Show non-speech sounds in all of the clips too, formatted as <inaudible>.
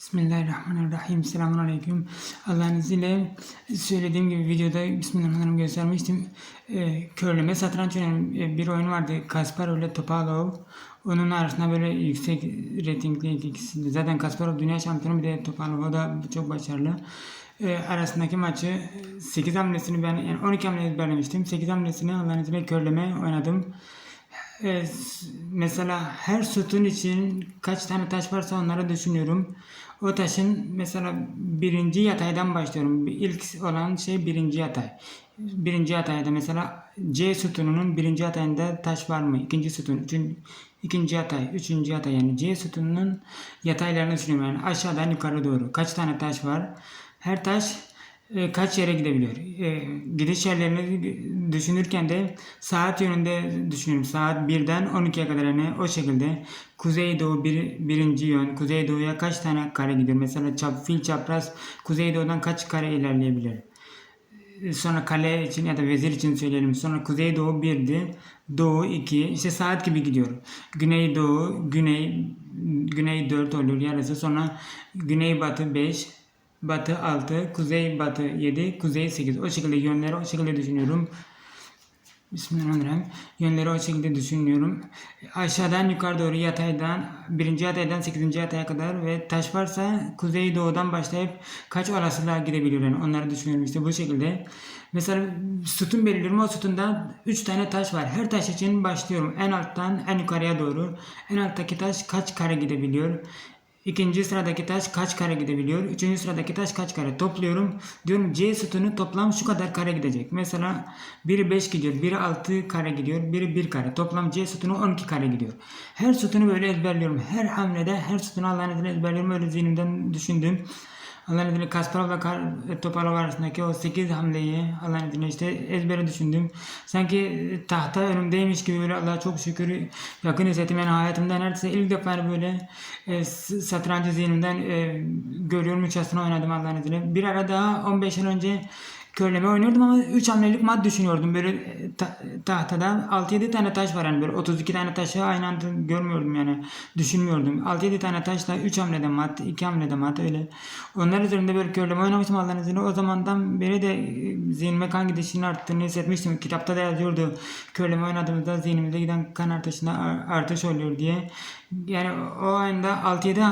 Bismillahirrahmanirrahim. Selamun Aleyküm. Allah'ın izniyle söylediğim gibi videoda Bismillahirrahmanirrahim göstermiştim. Ee, körleme satranç e, bir oyun vardı. Kasparov ile Topalov. Onun arasında böyle yüksek reytingli ikisi. Zaten Kasparov dünya şampiyonu bir de Topalov o da çok başarılı. Ee, arasındaki maçı 8 hamlesini ben yani 12 hamle ezberlemiştim. 8 hamlesini Allah'ın izniyle körleme oynadım. Ee, mesela her sütun için kaç tane taş varsa onları düşünüyorum. O taşın mesela birinci yataydan başlıyorum. İlk olan şey birinci yatay. Birinci yatayda mesela C sütununun birinci yatayında taş var mı? İkinci sütun, üçün, ikinci yatay, üçüncü yatay yani C sütununun yataylarını düşünüyorum. Yani aşağıdan yukarı doğru. Kaç tane taş var? Her taş e, kaç yere gidebiliyor? E, gidiş yerlerini düşünürken de saat yönünde düşünüyorum. Saat 1'den 12'ye kadar yani o şekilde kuzeydoğu bir, birinci yön. Kuzeydoğuya kaç tane kare gidiyor? Mesela çap, fil çapraz kuzeydoğudan kaç kare ilerleyebilir? E, Sonra kale için ya da vezir için söyleyelim. Sonra kuzeydoğu 1'di. Doğu 2. İşte saat gibi gidiyor. Güneydoğu, güney güney 4 oluyor yarısı. Sonra güneybatı 5, batı 6, kuzey batı 7, kuzey 8. O şekilde yönleri o şekilde düşünüyorum. Bismillahirrahmanirrahim. Yönleri o şekilde düşünüyorum. Aşağıdan yukarı doğru yataydan, birinci yataydan sekizinci yataya kadar ve taş varsa kuzey doğudan başlayıp kaç olasılığa gidebiliyor yani onları düşünüyorum işte bu şekilde. Mesela sütun belirliyorum o sütunda 3 tane taş var. Her taş için başlıyorum en alttan en yukarıya doğru. En alttaki taş kaç kare gidebiliyor? İkinci sıradaki taş kaç kare gidebiliyor? Üçüncü sıradaki taş kaç kare? Topluyorum. Diyorum C sütunu toplam şu kadar kare gidecek. Mesela biri 5 gidiyor, biri 6 kare gidiyor, biri 1 kare. Toplam C sütunu 12 kare gidiyor. Her sütunu böyle ezberliyorum. Her hamlede her sütunu Allah'ın izniyle ezberliyorum. Öyle zihnimden düşündüm. Allah'ın izniyle Kasparov'la Kar- Topalov arasındaki o 8 hamleyi Allah'ın izniyle işte ezbere düşündüm. Sanki tahta önümdeymiş gibi böyle Allah'a çok şükür yakın hissettim. Yani hayatımda neredeyse ilk defa hani böyle e, satrancı zihnimden e, görüyormuşçasına oynadım Allah'ın izniyle. Bir ara daha 15 yıl önce körleme oynuyordum ama 3 hamlelik mat düşünüyordum. Böyle e, ta- tahtada 6-7 tane taş var yani böyle 32 tane taşı aynı anda görmüyordum yani düşünmüyordum. 6-7 tane taşla 3 hamlede mat, 2 hamlede mat öyle. Onlar üzerinde böyle körleme oynamıştım Allah'ın izniyle. O zamandan beri de e, zihnime kan gidişinin arttığını hissetmiştim. Kitapta da yazıyordu. Körleme oynadığımızda zihnimize giden kan artışında ar- artış oluyor diye. Yani o anda 6-7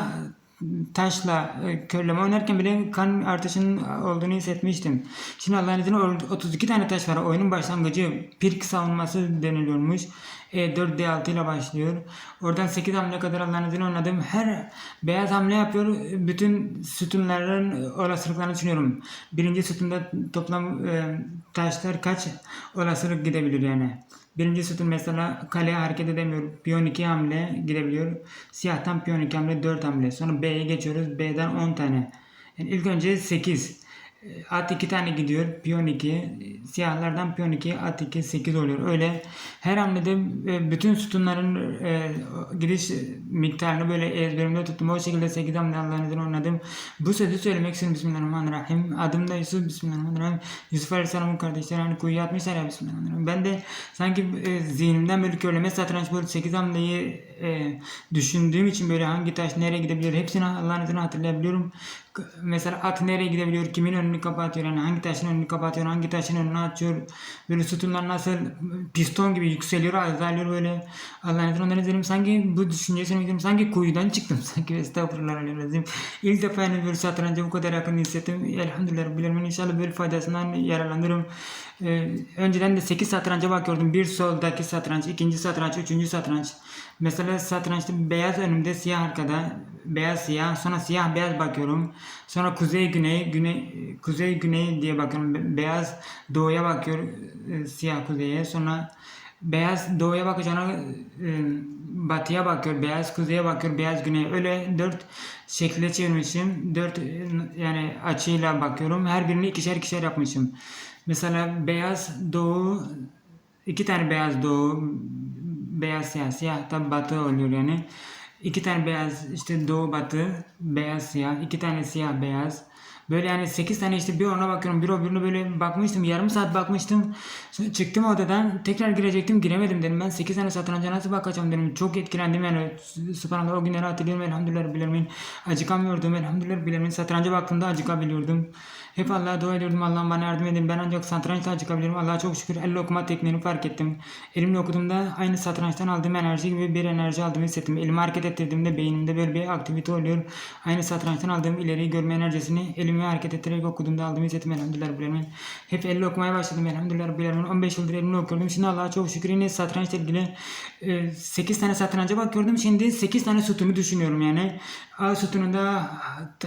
taşla e, körleme oynarken bile kan artışının olduğunu hissetmiştim. Şimdi Allah'ın izniyle o- 32 tane taş var. Oyunun başlangıcı pirk savunması deniliyormuş. E, 4 D6 ile başlıyor. Oradan 8 hamle kadar Allah'ın izniyle oynadım. Her beyaz hamle yapıyor. Bütün sütunların olasılıklarını düşünüyorum. Birinci sütunda toplam e, taşlar kaç olasılık gidebilir yani. Birinci sütun mesela kaleye hareket edemiyor. Piyon 2 hamle gidebiliyor. Siyahtan piyon 2 hamle 4 hamle. Sonra B'ye geçiyoruz. B'den 10 tane. Yani ilk önce 8. At 2 tane gidiyor. Piyon 2. Siyahlardan piyon 2. At 2. 8 oluyor. Öyle her hamlede e, bütün sütunların e, gidiş miktarını böyle ezberimde tuttum. O şekilde 8 hamle Allah'ın izniyle oynadım. Bu sözü söylemek istiyorum. Bismillahirrahmanirrahim. Adım da Yusuf. Bismillahirrahmanirrahim. Yusuf Aleyhisselam'ın kardeşleri hani kuyuya atmışlar ya Bismillahirrahmanirrahim. Ben de sanki e, zihnimden böyle körleme satranç böyle 8 hamleyi e, düşündüğüm için böyle hangi taş nereye gidebilir hepsini Allah'ın izniyle hatırlayabiliyorum. Mesela at nereye gidebiliyor, kimin önünü kapatıyor, yani hangi taşın önünü kapatıyor, hangi taşın önünü açıyor. Böyle sütunlar nasıl piston gibi yükseliyor, azalıyor böyle. Allah'ın izniyle onları izledim. Sanki bu düşüncesini izledim. Sanki kuyudan çıktım. <laughs> Sanki estağfurullah. İlk defa yani böyle satranca bu kadar yakın hissettim. Elhamdülillah Alemin. İnşallah böyle faydasından yararlanırım. Ee, önceden de 8 satranca bakıyordum. Bir soldaki satranç, ikinci satranç, üçüncü satranç. Mesela satrançta beyaz önümde, siyah arkada. Beyaz siyah, sonra siyah beyaz bakıyorum. Sonra kuzey güney, güney kuzey güney diye bakıyorum. Be- Beyaz doğuya bakıyor, e, siyah kuzeye. Sonra beyaz doğuya sonra e, batıya bakıyor, beyaz kuzeye bakıyor, beyaz güneye. Öyle dört şekilde çevirmişim. Dört e, yani açıyla bakıyorum. Her birini ikişer ikişer yapmışım. Mesela beyaz doğu iki tane beyaz doğu beyaz siyah siyah da batı oluyor yani. İki tane beyaz işte doğu batı beyaz siyah iki tane siyah beyaz Böyle yani 8 tane işte bir ona bakıyorum bir o birine böyle bakmıştım. Yarım saat bakmıştım. Sonra çıktım odadan tekrar girecektim giremedim dedim. Ben 8 tane satranca nasıl bakacağım dedim. Çok etkilendim yani. Subhanallah o günleri hatırlıyorum elhamdülillah bilirmin. Acıkamıyordum elhamdülillah bilirmin. Satranca baktığımda acıkabiliyordum. Hep Allah'a dua ediyordum. Allah'ım bana yardım edin. Ben ancak satrançta acıkabilirim. Allah'a çok şükür elle okuma tekniğini fark ettim. Elimle okuduğumda aynı satrançtan aldığım enerji gibi bir enerji aldığımı hissettim. Elimi hareket ettirdiğimde beynimde böyle bir aktivite oluyor. Aynı satrançtan aldığım ileri görme enerjisini elimi hareket ettirerek okuduğumda aldığımı hissettim. Elhamdülillah Rabbil. Hep elle okumaya başladım. Elhamdülillah Rabbil Alemin. 15 yıldır elimle okuyordum. Şimdi Allah'a çok şükür yine satrançla ilgili e, 8 tane satranca bakıyordum. Şimdi 8 tane sütunu düşünüyorum yani. A sütununda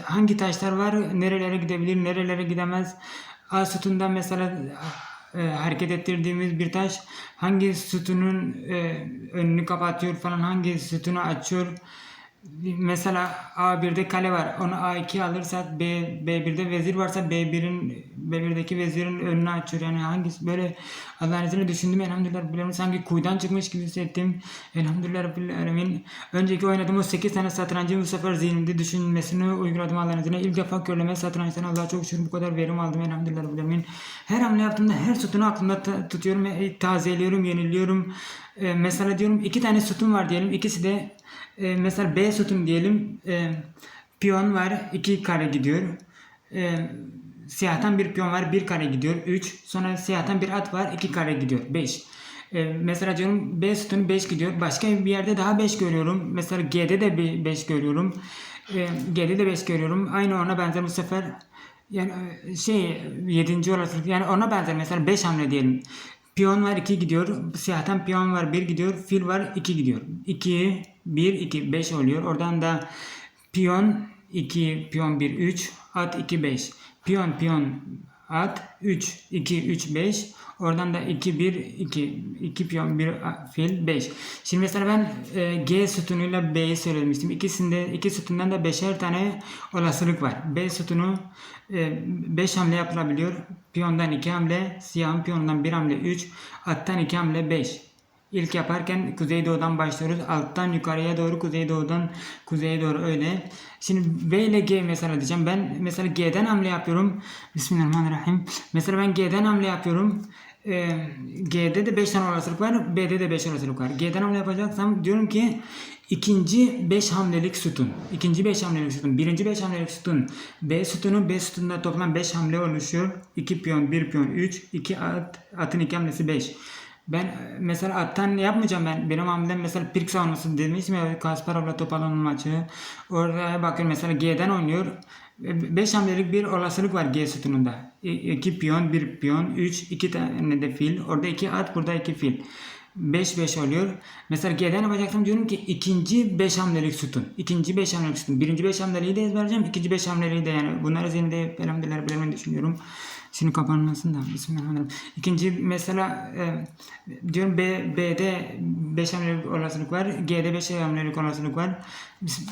hangi taşlar var, nerelere gidebilir, nerelere gidemez. A sütununda mesela e, hareket ettirdiğimiz bir taş hangi sütunun e, önünü kapatıyor falan, hangi sütunu açıyor. Mesela A1'de kale var. Onu A2 alırsak B, B1'de vezir varsa B1'in B1'deki vezirin önünü açıyor. Yani hangisi böyle Allah'ın izniyle düşündüm. Elhamdülillah Rabbil Alemin. Sanki kuyudan çıkmış gibi hissettim. Elhamdülillah Rabbil Alemin. Önceki oynadığım o 8 tane satrancı bu sefer zihnimde düşünmesini uyguladım Allah'ın izniyle. İlk defa körleme satrançtan Allah'a çok şükür bu kadar verim aldım. Elhamdülillah Rabbil Alemin. Her hamle yaptığımda her sütunu aklımda tutuyorum. Tazeliyorum, yeniliyorum. E, mesela diyorum iki tane sütun var diyelim. İkisi de e, mesela B sütun diyelim. E, piyon var. iki kare gidiyor. E, siyahtan bir piyon var. Bir kare gidiyor. 3. Sonra siyahtan bir at var. iki kare gidiyor. 5. E, mesela diyorum B sütunu 5 gidiyor. Başka bir yerde daha 5 görüyorum. Mesela G'de de 5 görüyorum. E, G'de de 5 görüyorum. Aynı ona benzer bu sefer yani e, şey 7. olasılık yani ona benzer mesela 5 hamle diyelim. Piyon var 2 gidiyor. Siyahtan piyon var 1 gidiyor. Fil var 2 gidiyor. 2 1 2 5 oluyor. Oradan da piyon 2 piyon 1 3 at 2 5. Piyon piyon at 3 2 3 5. Oradan da 2 1 2 2 piyon 1 fil 5. Şimdi mesela ben e, G sütunuyla B'yi söylemiştim. İkisinde iki sütundan da beşer tane olasılık var. B sütunu 5 hamle yapılabiliyor. Piyondan 2 hamle, siyahın piyonundan 1 hamle 3, attan 2 hamle 5. İlk yaparken kuzeydoğudan başlıyoruz. Alttan yukarıya doğru kuzeydoğudan kuzeye doğru öyle. Şimdi B ile G mesela diyeceğim. Ben mesela G'den hamle yapıyorum. Bismillahirrahmanirrahim. Mesela ben G'den hamle yapıyorum. Ee, G'de de 5 tane olasılık var. B'de de 5 olasılık var. G'den hamle yapacaksam diyorum ki ikinci 5 hamlelik sütun. İkinci 5 hamlelik sütun. Birinci 5 hamlelik sütun. B sütunu B sütununda toplam 5 hamle oluşuyor. 2 piyon 1 piyon 3. 2 at. Atın 2 hamlesi 5. Ben e, mesela attan yapmayacağım ben. Benim hamlem mesela Pirk savunması demiştim ya Kasparov'la Topalon'un maçı. Oraya bakın mesela G'den oynuyor. 5 hamlelik bir olasılık var G sütununda. 2 piyon, 1 piyon, 3, 2 tane de fil. Orada 2 at, burada 2 fil. 5 5 oluyor. Mesela G'den yapacaksam diyorum ki ikinci 5 hamlelik sütun. İkinci 5 hamlelik sütun. Birinci 5 hamleliği de ezberleyeceğim. ikinci 5 hamleliği de yani bunları zihninde elhamdülillah bilemeyi düşünüyorum. Şimdi kapanmasın da. Bismillahirrahmanirrahim. İkinci mesela e, diyorum B, B'de 5 hamlelik olasılık var. G'de 5 hamlelik olasılık var. Bis-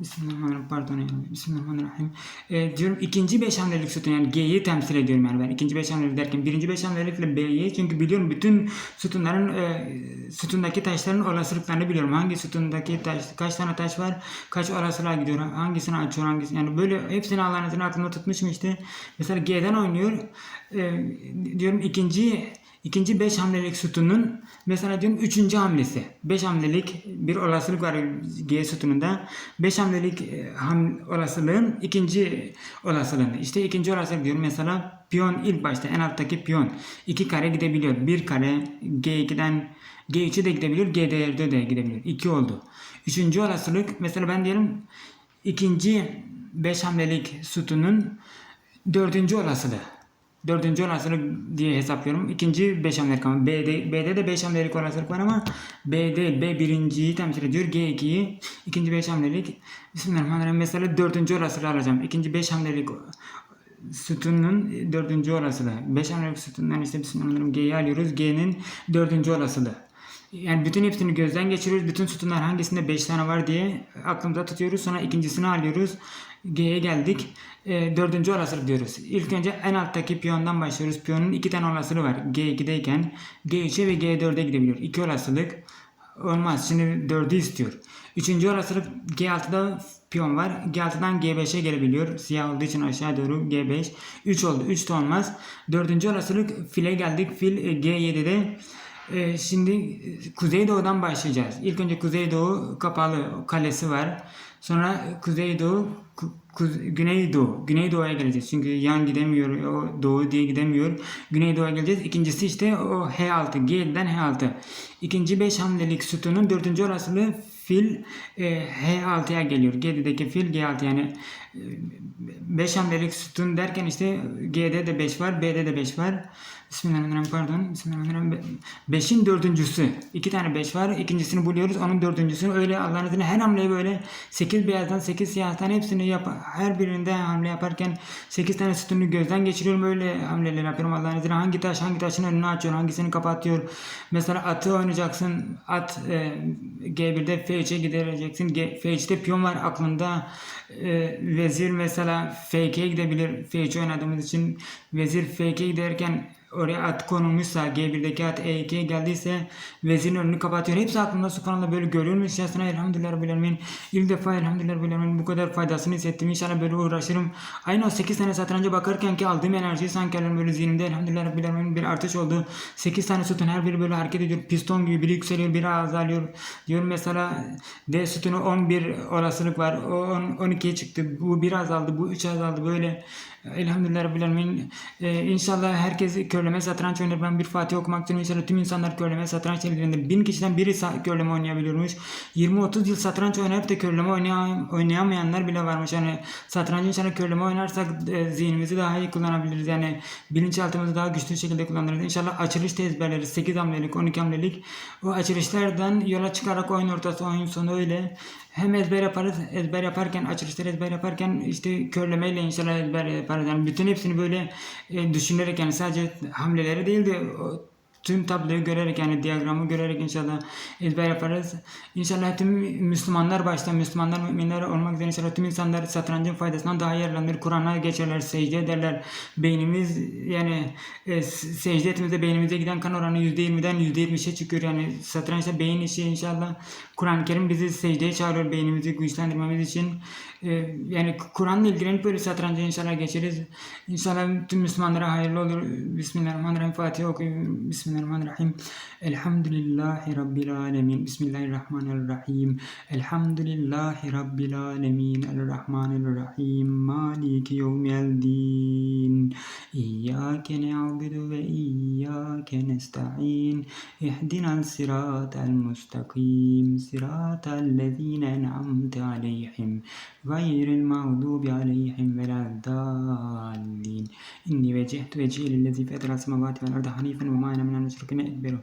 Bismillahirrahmanirrahim. Pardon yani. Bismillahirrahmanirrahim. E, diyorum ikinci 5 hamlelik sütun yani G'yi temsil ediyorum yani ben. İkinci 5 hamlelik derken birinci 5 hamlelikle B'yi çünkü biliyorum bütün sütunların e, sütundaki taşların olasılıklarını biliyorum. Hangi sütundaki taş, kaç tane taş var, kaç olasılığa gidiyor, hangisini açıyor, hangisi yani böyle hepsini Allah'ın aklımda tutmuşum işte. Mesela G'den oynuyor. E, diyorum ikinci İkinci 5 hamlelik sütunun mesela diyorum 3. hamlesi. 5 hamlelik bir olasılık var G sütununda. 5 hamlelik e, ham, olasılığın ikinci olasılığını. İşte ikinci olasılık diyorum mesela piyon ilk başta en alttaki piyon. 2 kare gidebiliyor. 1 kare G2'den G3'e de gidebiliyor. G4'e de gidebiliyor. 2 oldu. Üçüncü olasılık mesela ben diyelim ikinci 5 hamlelik sütunun dördüncü olasılığı. Dördüncü olasılık diye hesaplıyorum. İkinci 5 hamlelik ama B'de, B'de de 5 hamlelik olasılık var ama B. B birinciyi temsil ediyor. G2'yi ikinci 5 hamlelik. Bismillahirrahmanirrahim. Mesela dördüncü olasılığı alacağım. İkinci 5 hamlelik sütunun dördüncü olasılığı. 5 hamlelik sütundan işte Bismillahirrahmanirrahim G'yi alıyoruz. G'nin dördüncü olasılığı. Yani bütün hepsini gözden geçiriyoruz. Bütün sütunlar hangisinde 5 tane var diye aklımıza tutuyoruz. Sonra ikincisini alıyoruz. G'ye geldik. E, dördüncü olasılık diyoruz. İlk önce en alttaki piyondan başlıyoruz. Piyonun iki tane olasılığı var. G2'deyken G3'e ve G4'e gidebiliyor. İki olasılık olmaz. Şimdi dördü istiyor. Üçüncü olasılık G6'da piyon var. G6'dan G5'e gelebiliyor. Siyah olduğu için aşağı doğru G5. 3 oldu. 3 de olmaz. Dördüncü olasılık file geldik. Fil e, G7'de. E, şimdi Kuzeydoğu'dan başlayacağız. İlk önce Kuzeydoğu kapalı kalesi var. Sonra Kuzeydoğu, Ku- Kuz- Güneydoğu. Güneydoğu'ya geleceğiz. Çünkü yan gidemiyor, o doğu diye gidemiyor. Güneydoğu'ya geleceğiz. İkincisi işte o H6, G7'den H6. İkinci 5 hamlelik sütunun dördüncü olasılığı fil e, H6'ya geliyor. G7'deki fil G6 yani 5 hamlelik sütun derken işte G'de de 5 var, B'de de 5 var. Bismillahirrahmanirrahim pardon. Bismillahirrahmanirrahim. 5'in dördüncüsü. İki tane 5 var. İkincisini buluyoruz. Onun dördüncüsünü öyle Allah'ın izniyle her hamleyi böyle 8 beyazdan 8 siyahtan hepsini yap her birinde hamle yaparken 8 tane sütunu gözden geçiriyorum. Öyle hamleler yapıyorum Allah'ın izniyle. Hangi taş hangi taşın önünü açıyor, hangisini kapatıyor. Mesela atı oynayacaksın. At e, G1'de F3'e gidereceksin. G, F3'te piyon var aklında. E, vezir mesela F2'ye gidebilir. F3 oynadığımız için vezir F2'ye giderken oraya at konulmuşsa G1'deki at E2'ye geldiyse vezirin önünü kapatıyor. Hepsi aklımda subhanallah böyle görüyorum. İçerisine elhamdülillah rabbil. İlk defa elhamdülillah rabbil bu kadar faydasını hissettim. İnşallah böyle uğraşırım. Aynı o 8 tane satranca bakarken ki aldığım enerjiyi sanki böyle zihnimde elhamdülillah rabbil bir artış oldu. 8 tane sütun her biri böyle hareket ediyor. Piston gibi biri yükseliyor biri azalıyor. Diyorum mesela D sütunu 11 olasılık var. O 10, 12'ye çıktı. Bu bir azaldı. Bu 3 azaldı. Böyle Elhamdülillah Rabbil. Ee, inşallah herkes körleme satranç oynar. Ben bir Fatih okumak istiyorum. İnşallah tüm insanlar körleme satranç ellerinde. Bin kişiden biri körleme oynayabiliyormuş. 20-30 yıl satranç oynayıp da körleme oynayam- oynayamayanlar bile varmış. Yani satrancı inşallah körleme oynarsak e, zihnimizi daha iyi kullanabiliriz. Yani bilinçaltımızı daha güçlü şekilde kullanırız. İnşallah açılışta ezberleriz. 8 hamlelik, 12 hamlelik. O açılışlardan yola çıkarak oyun ortası, oyun sonu öyle. Hem ezber yaparız, ezber yaparken, açılışları ezber yaparken işte körlemeyle inşallah ezber yaparız. Yani bütün hepsini böyle e, düşünerek yani sadece hamleleri değil de tüm tabloyu görerek yani diyagramı görerek inşallah ezber yaparız. İnşallah tüm Müslümanlar başta Müslümanlar müminler olmak üzere inşallah tüm insanlar satrancın faydasından daha yararlanır. Kur'an'a geçerler, secde ederler. Beynimiz yani e, secde ettiğimizde beynimize giden kan oranı %20'den %70'e çıkıyor. Yani satrançta beyin işi inşallah. Kur'an-ı Kerim bizi secdeye çağırıyor beynimizi güçlendirmemiz için. E, yani Kur'an'la ilgilenip böyle satranca inşallah geçeriz. İnşallah tüm Müslümanlara hayırlı olur. Bismillahirrahmanirrahim. Fatiha okuyun. Bismillahirrahmanirrahim. Elhamdülillahi Rabbil alemin. Bismillahirrahmanirrahim. Elhamdülillahi Rabbil alemin. Errahmanirrahim. Maliki yevmiyeddin. İyyâke ne'abudu ve iyyâke nesta'in. İhdinal sıratal mustakim. Sıratal lezîne en'amte aleyhim. غير المغضوب عليهم ولا الضالين. إني وجهت وجهي للذي فطر السماوات والأرض حنيفا وما أنا من المشركين أكبره